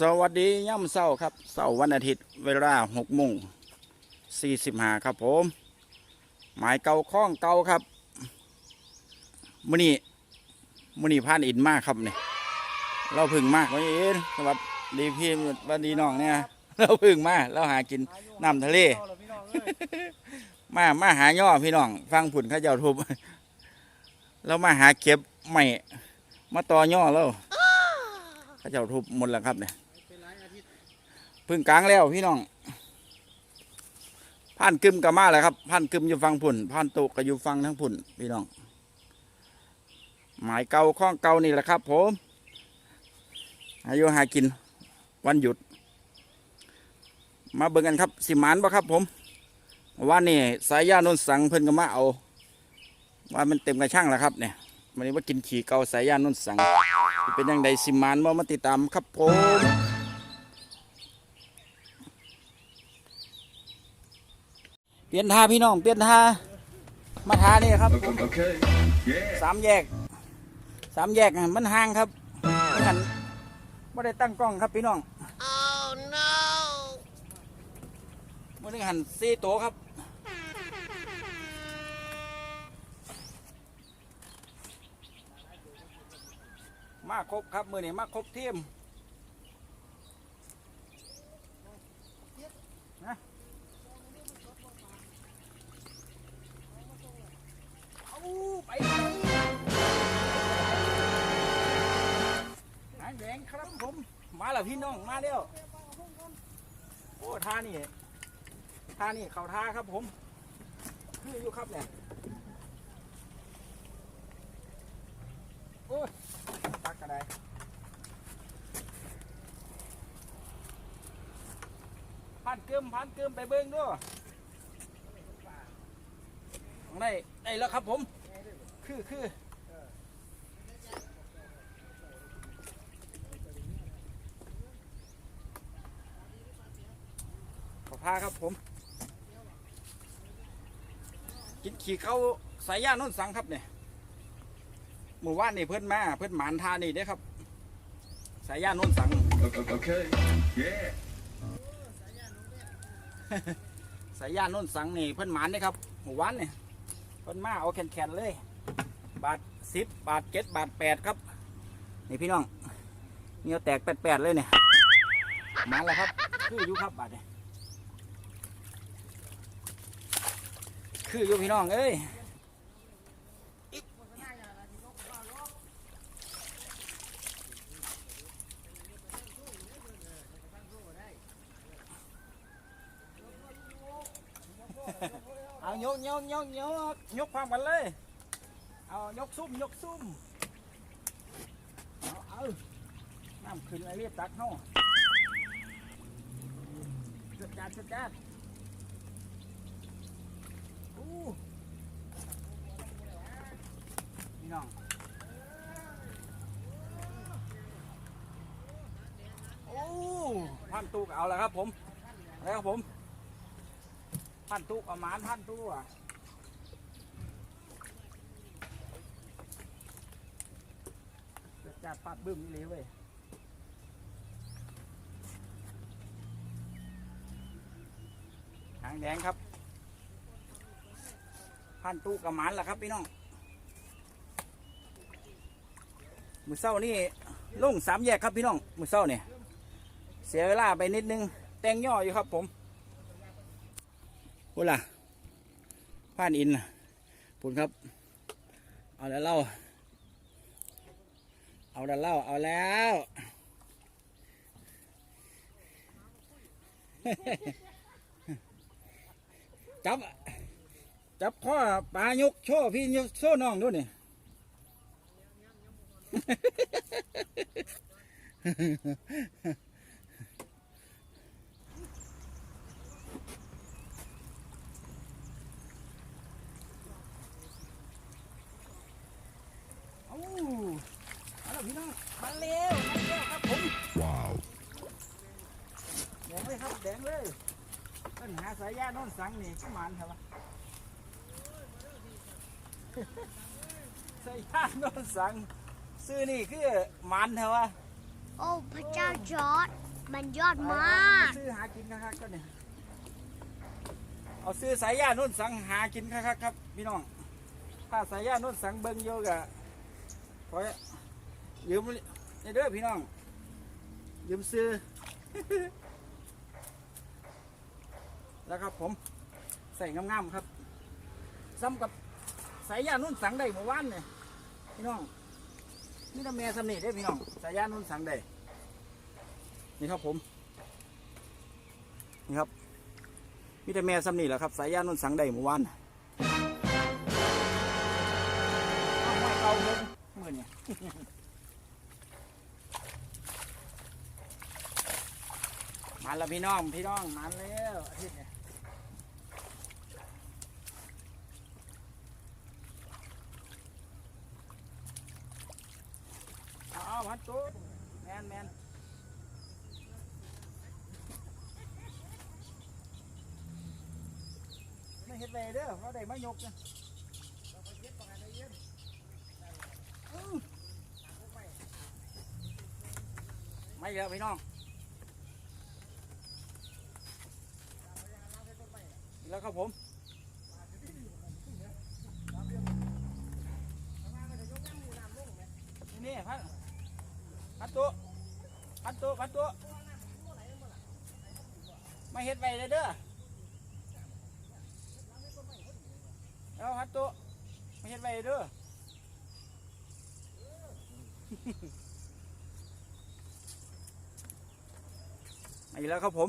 สวัสดีย่ำเศร้าครับเศร้าวันอาทิตย์ เวลาหกโมงสี่สิบห้าครับผม หมายเก่าข้องเก่าครับมื่อนี้มื่อนี้พานอินมากครับเนี่ยเราพึ่งมากวันนี้สวัสดีพี่สวัสดีน้องเนี่ยเราพึ่งมากเราหากินน้ำทะเล มามาหาย่อพี่น้อง ฟังผุนข้าเจ้าทุบเรามาหาเก็บใหม่มาต่อย่อแล้วข้าเจ้าทุบหมดแล้วครับเนี่ย พึ่งกลางแล้วพี่น้องผ่านกึมกับมาแล้วครับผ่านกึมอยู่ฟังผุนผ่านตุกก็อยู่ฟังทั้งผุนพี่น้อง หมายเก่าข้องเก่านี่แหละครับ ผมอายุหากินวันหยุด มาเบิ่งกันครับ สิมานบ่ครับ ผมว่านี่สายยานนสังเพิ่นก็มาเอา ว่ามันเต็มกระช่างแล้วครับเนี่ยวันนี้ว่ากินขี่เกาสายยานนสัง เป็นยังไงสิมานบ่มาติดตามครับผม ปลี่ยนท่าพี่น้องเปลี่ยนท่ามาท่านี่ครับ Okay. Yeah. สามแยกสามแยกน่ะมันห่างครับมันหันไม่ได้ตั้งกล้องครับพี่น้อง Oh no! มันนึงหันสี่ตัวครับมาครบครับมือนี้มาครบทีม มาแล้วโอ้ท่านี่ท่านี่เขาท่าครับผมคืออยู่ครับเนี่ยโอ้ยตักกระไดพันเกิมพันเกิมไปเบิ้งด้วยได้ได้แล้วครับผม คือคือ พาครับผม กินขี่เขาสายย่านโนนสังครับเนี่ยหมู่ว่านนี่เพิ่นมาเพิ่นหมานทานี่เด้อครับ สายย่านโนนสัง Okay. Yeah. สายย่านโนนสังนี่เพิ่นหมานนี่ครับหมู่ว่านนี่เพิ่นมาเอาแขนๆเลย บาทสิบบาทเจ็ดบาทแปดครับ นี่พี่น้องเงี้ยวแตกแปดๆเลยเนี่ยหมานแล้วครับ คืออยู่ครับบาทเนี่ย คืออยู่พี่น้องเอ้ยเอายกยกยกยกยกความกันเลย เอายกซุ่มยกซุ่มเอาเอาน้ำขึ้นอะไรเรียบตักเนาะจัดจานจัดจานอู้ พี่น้อง โอ้พันตูกเอาแล้วครับผมแล้วครับผม พันตุกเอาหมานพันตุกอะจัดปัดบึ้มนี่เลยเว้ยหางแดงครับ พันตุกกับหมานล่ะครับพี่น้องมือเศร้านี่ลงสามแยกครับพี่น้องมือเศร้าเนี่ยเสียเวลาไปนิดนึง แต่งย่ออยู่ครับผมพูดล่ะผ่านอินน่ะพูดครับ เอาแล้วเล่า เอาแล้วเล่า เอาแล้วจับ จับข้อปลายกโชว์พี่ยกโซ่น้องด้วยนี่ เอาเอาละพี่น้องมาเร็วมาเร็วครับผม Wow. แดงเลยครับแดงเลยปัญหาสายยาโน่นสังนี่ก็มันครับวะ สายยาโน่นสัง ซื้อนี่คือมันครับวะโอ้พระเจ้าจอร์ดมันยอดมาก ซื้อหากินคักๆก็เนี่ยเอาซื้อสายยานุ่นสังหากินคักๆครับพี่น้อง ถ้าสายยานุ่นสังเบิ้งโยกะขอยืมนี่เด้อพี่น้อง ยืมซื้อ แล้วครับผมใส่งามๆครับซ้ำกับสายยานุ่นสังได้เมื่อวานเนี่ย พี่น้องนี่ทำแม่สำนีได้พี่น้องสายยานุ่นสังได้นี่ครับผม นี่ครับมีแต่แม่ซ้ำนีแหละครับ สายยานนสังได้เมื่วานเอาไม้เก่าเมื่อเมื่อเนี่ยมาแล้วพี่น้องพี่น้องมาแล้วอาทิตย์เนี่ย เอาเอาพัดตู้แมนแมนไม่เห็ดเลยเด้อเพราะได้มายกนะไม่เยอะพี่น้อง แล้วครับผมนี่นี่พัด พัดตัวพัดตัวพัดตัวไม่เห็ดไปเลยเด้อเอาฮัตโตะไม่เห็นไปเด้อมาอีกแล้วครับผม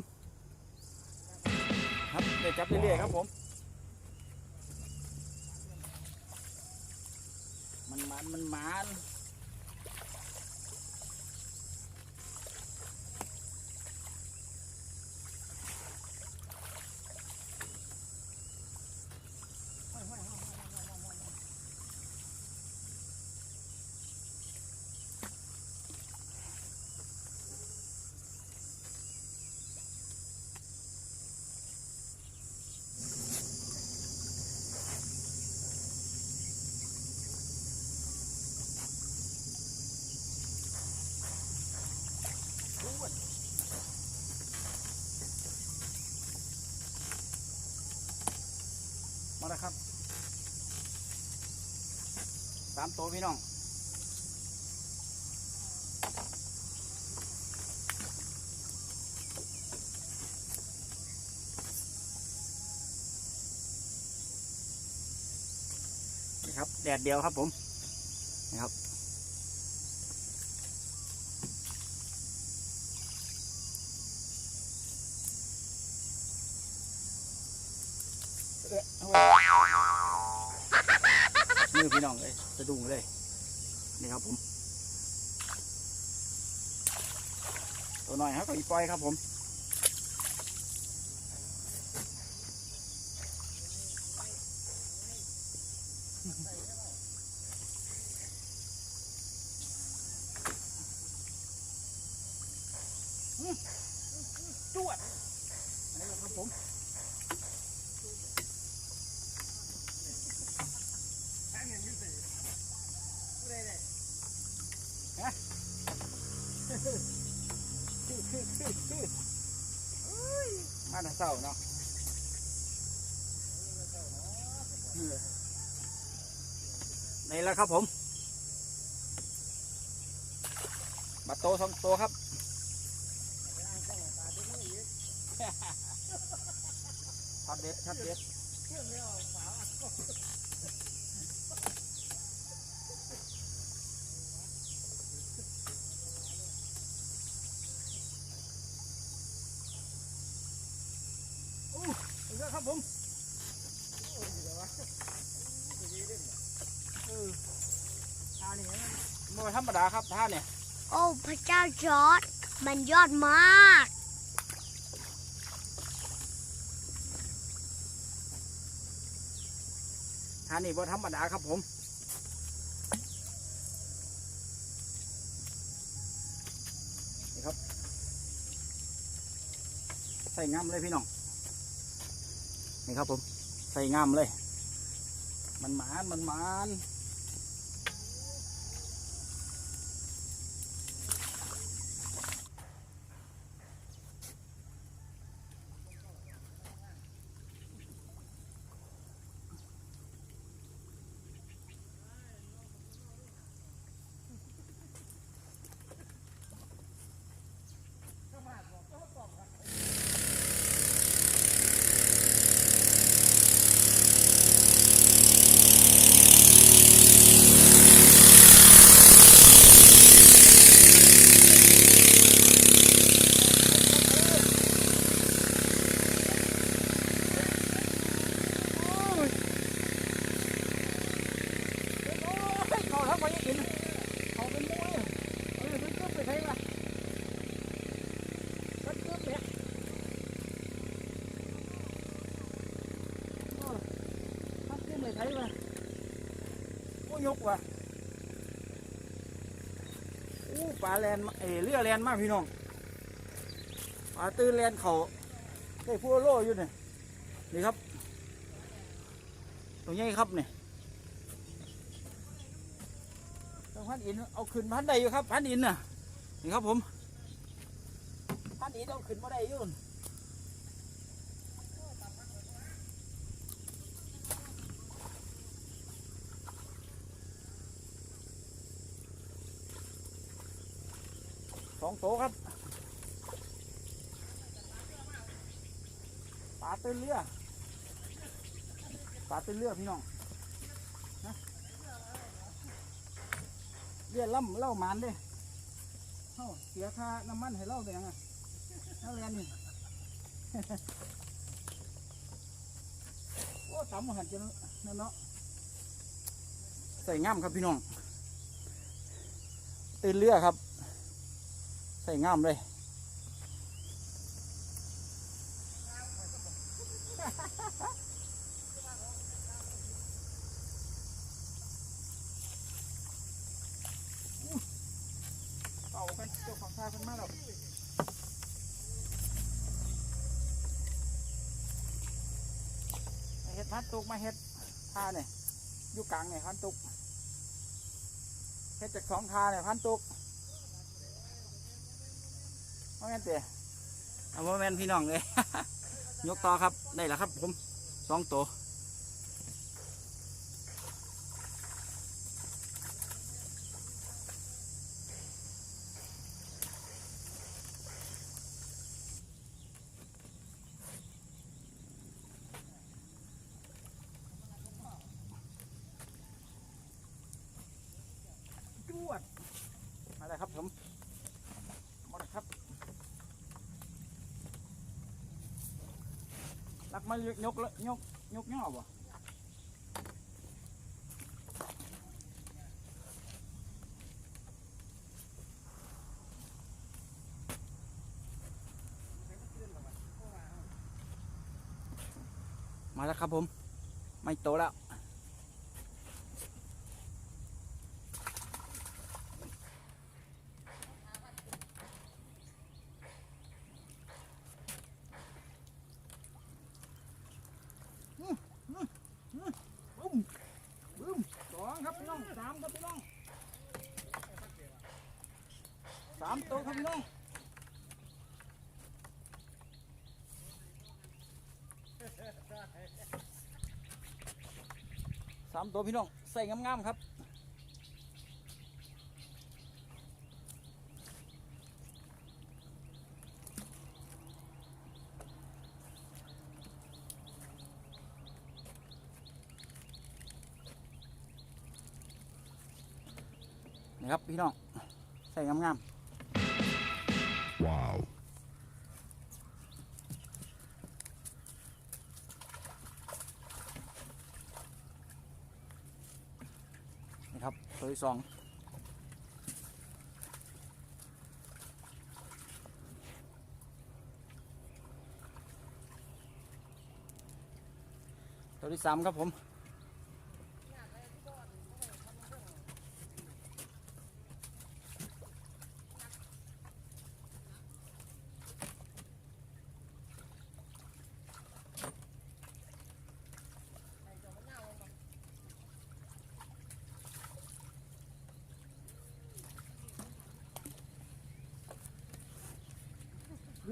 ครับเดี๋ยวจับเรื่อยๆครับผม มันมันมันมันามตัวพี่น้องนี่ครับแดดเดียวครับผมนะครับ เอ้ยเอาไว้มือพี่น้องเลยสะดุ้งเลย นี่ครับผม ตัวหน่อยครับก็อีปล่อยครับผมจวดอันนี้แหละครับผม คือคือคือคืออุ้ยมาแต่ เศร้าเนาะนี่แล้วครับผมบัตโตสองตัวครับ ช็อตเด็ดช็อตเด็ดอู้เยอะครับ ผมท่านี่มันธรรมดาครับท่าเนี่ยโอ้พระเจ้าจอร์ดมันยอดมากท่านี่บ่ธรรมดาครับผมนี่ครับ ใส่งามเลยพี่น้อง นี่ครับผมใส่งามเลย มันหมานมันหมาน ยกว่ะอู้ปลาแลนเอเรือแลนมากพี่น้องปลาตื้นแลนเขาได้พูโลอยู่เนี่ยนี่ครับตัวใหญ่ครับเนี่ยพันอินเอาขึ้นพันใดอยู่ครับพันอินน่ะนี่ครับผมพันอินเอาขึ้นมาได้อยู่ส องโตครับปลาตื้นเรือปลาตื้นเรือพี่น้องนะเรือล่ำเล่ามันเด้เฮ้าเสียค่าน้ำมันให้เล่าแดงอะเล่าแรงนี่โอ้ตำหันจนนั่นเนาะใส่ง่ามครับพี่น้องตื่นเรือครับ ใส่งามเลยเอากันเจ้าของท่ากันมาแล้วมาเฮ็ดพันตุกมาเฮ็ดท่าเนี่ยอยู่กลางเนี่ยพันตุกเฮ็ดจากสองท่าเนี่ยพันตุก โมเมนเตะเอาโมเมนพี่น้องเลย ยกต่อครับได้แล้วครับ ผมสองตัวจวดมาเลยครับผมมาเลยครับ ลัก มายกยกละยกยกย่อบ่มาแล้วครับผม ไม่โตแล้ว บึ้มบึ้มสองครับพี่น้องสามครับพี่น้องสามตัวครับพี่น้องสามตัวพี่น้องใส่งามๆครับนี่ครับพี่น้องใส่งามๆ Wow. นี่ครับตัวที่สองตัวที่สามครับผม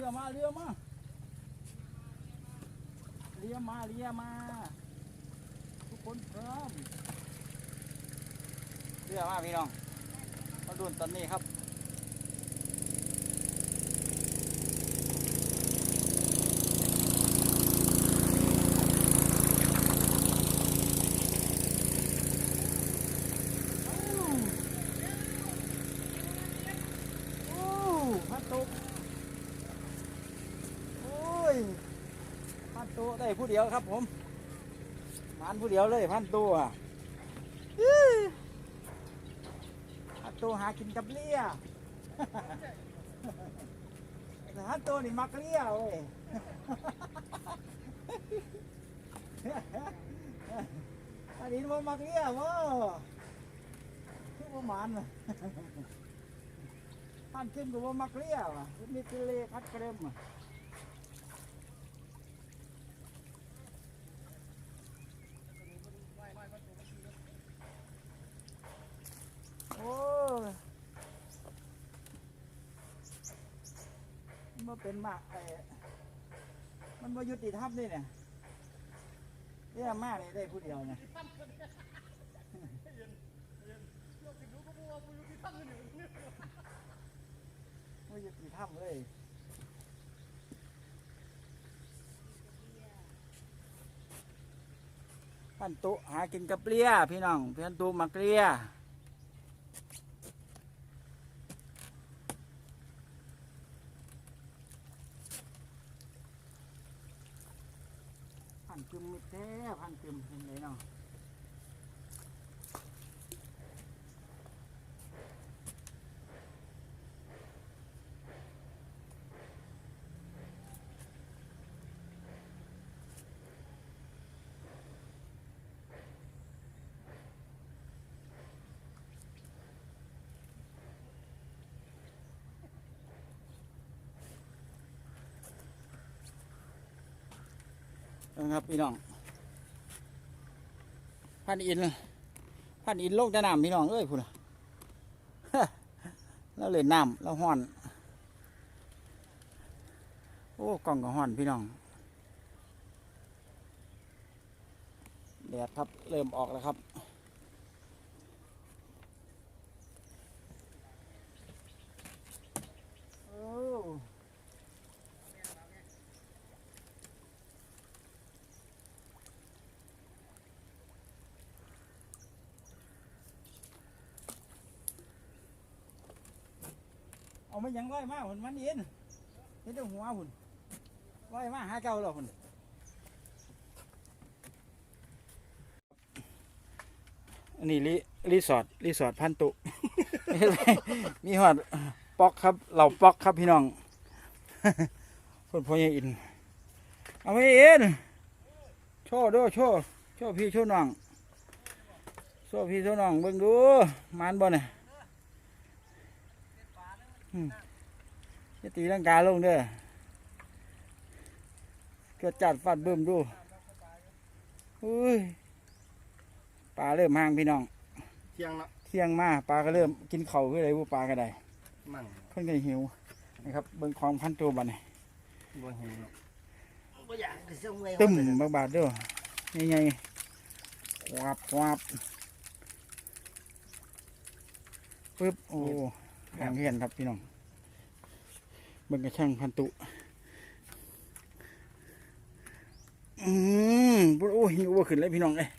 รือมาเรือมาเรือมาเรือมา ทุกคนพร้อมเรือมาพี่น้องมาดูตอนนี้ครับโอ้พัดตก โอ้ยพันตัวได้ ผู้เดียวครับผมพันผู้เดียวเลยพันตัวอือพันตัวหากินกับเลี้ยแต่พันตัวนี่มักเลี้ยเว้ยอันนี้มันมักเลี้ยวะประมาณน่ะพันขึ้นกับว่ามักเลี้ยวอะมีทะเลพัดกระเดมอะโอ้ยมัน เป็นมากไอ้มันมายุติธรรมนี่เนี่ยเรื่องมากเลยได้ผู้เดียวเนี่ยไม่ยุติธรรมเลยพันตุหากินกับเปรี้ยพี่น้องพันตุมาเกลี้ยพันกึมมิดแท้พันกึมเป็นไรเนาะ นะครับพี่น้องพันอินพันอินโลกแต่น้ำพี่น้องเอ้ยพูดนะแล้วเลยน้ำแล้วห่อน โอ้กล่องก็ห้อนพี่น้องแดดครับเริ่มออกแล้วครับ โอ้ เอามันยังร้อยมาหุ่นมันเย็นเห็นแต่หัวหุ่นร้อยมาหาเก่าแล้วหุ่นอันนี้รีรีสอร์ทรีสอร์ทพันตุ มีหอดป๊อกครับเหล่าป๊อกครับพี่น้องคนพ่อใหญ่อิน เอาไว้เอ็นโชว์ด้วยโชว์โชว์พี่โชว์น้องโชว์พี่โชว์น้องเบิ่งดูมานบ่เนี่ย จะตีร่างกายลงเด้อเกิดจัดฟัดเบิ่มดูอุ้ยปลาเริ่มห่างพี่น้อง เที่ยงละเที่ยงมาปลาก็เริ่มกินเข่าวคืออะไรผู้ปลาก็ได้มั่งเพิ่นก็หิวนะครับเบิ่งของพันตัวบัดนี้บ่หิวเนาะบ่อยากจะส่งไว้ตึ้มบาบาดเด้อใหญ่ๆควาบควาบปึ๊บโอ้ หางเหียนครับพี่น้องเบิ่งกระช่างพันตุอืมพูดโอ้ยยกบ่ขึ้นเลยพี่น้องเอ้ย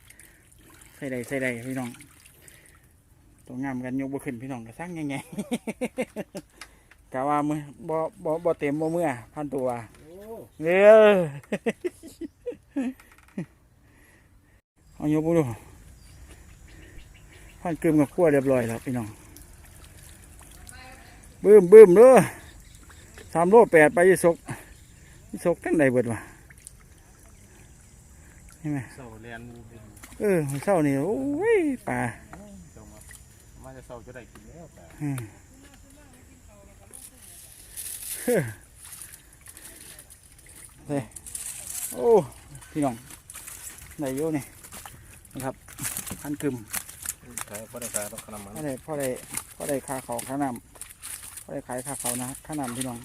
ใส่ใดใส่ใดพี่น้องตัวงามกันยกบ่ขึ้นพี่น้องก็สร้างยังไงกะว่ามือบ่บ่บ่เต็มบ่เมื่อพันตัวโอ้เด้อเอายกบ่ดูพันเกลืมกับขั้วเรียบร้อยแล้วพี่น้อง บึ้มบึ้มเด้อสามโลแปดไปยี่สกยี่สกทั้งใดเบิดวะใช่ไหมเศร้าแลนมูบุญเออมื้อเช้านี่โอ้ยปลาเจ้ามามาจะเศร้าจะได้กินแล้วแต่อืมเฮ้อเฮ้ยโอ้พี่น้องได้โยนี่นะครับพันกึมขายบ่ได้ขายดอกขนมมันพ่อได้พ่อได้พ่อได้ค่าเขาค่าน้ำ พ่อได้ขายค่าเขานะค่าน้ำพี่น้อง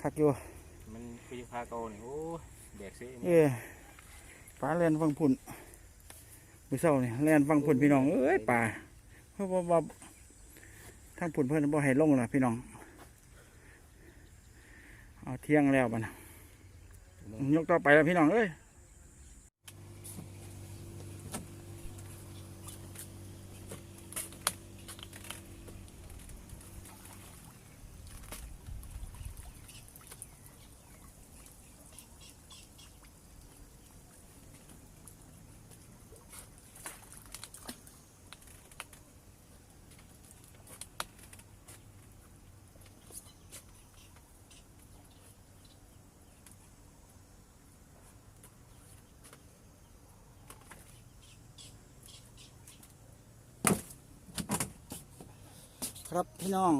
คักอยู่มันคือพาเก่านี่โอ้แดกซิเออปลาเล่นฟังพุ่นมือเศร้านี่เล่นฟังพุ่นพี่น้องเอ้ยปลาเพราะว่าว่าทางพุ่นเพื่อนบ่ให้ลงล่ะพี่น้องเอาเที่ยงแล้วบ้านะยกต่อไปแล้วพี่น้องเอ้ย ครับพี่น้อง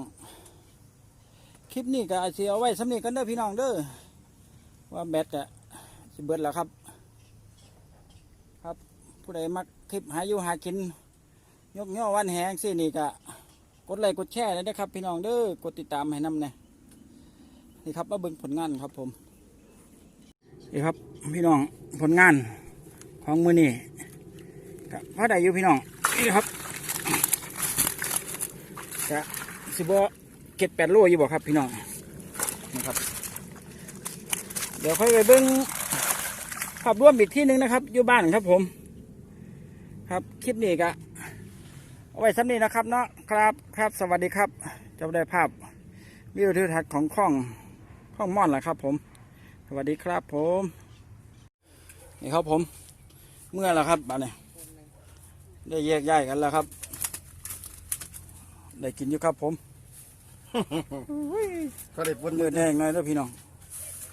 คลิปนี้ก็อาจจะเอาไว้สำเนีกันเด้อพี่น้องเด้อว่าแบตก็สิเบิดแล้วครับ ครับ ผู้ใดมักคลิปหาอยู่หากิน ยกย่อวันแหงสินี่ก็กดไลค์กดแชร์เลยนะครับ พี่น้องเด้อกดติดตามให้นำเนี่ยนี่ครับมาเบิ่งผลงานครับผมนี่ครับพี่น้องผลงานของมือนี่ก็พอได้อยู่พี่น้องนี่ครับ ก็สิบเก็ดแปดโลอยู่บ่ครับพี่น้องนะครับ เดี๋ยวค่อยไปเบิ่งภาพรวมอีกที่หนึ่งนะครับ อยู่บ้านครับผม ครับคลิปนี้ก็เอาไว้ซ้ำนี้นะครับเนาะครับครับสวัสดีครับจะได้ภาพวิวทิวทัศน์ของข้องข้องม่อนแหละครับ ผม สวัสดีครับผมนี่ครับผม เมื่อแล้วครับบ้านนี้ได้แยกย้ายกันแล้วครับ ได้กินอยู่ครับผมก็ได้ปุ่นมือแห้งหน่อยแล้วพี่น้อง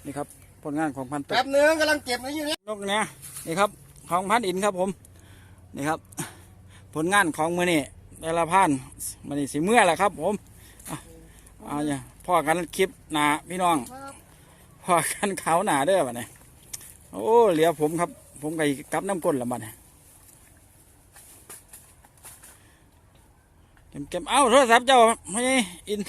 นี่ครับผลงานของพันตุกแป๊บนึงกำลังเก็บอยู่นี่นกเนี่ยนี่ครับ ของพันอินครับผม นี่ครับ ผลงานของมือนี่แต่ละพันมันนี่สีเมื่อแหละครับ ผมอะเอาเนี่ยพ่อกันคลิปหนาพี่น้องพ่อกันขาวหนาเด้อบัดนี้โอ้เหลือผมครับ ผมกับกับน้ำก้นละบัดนี้ เก็บเก็บเอาโทรศัพท์เจ้าไม่อิน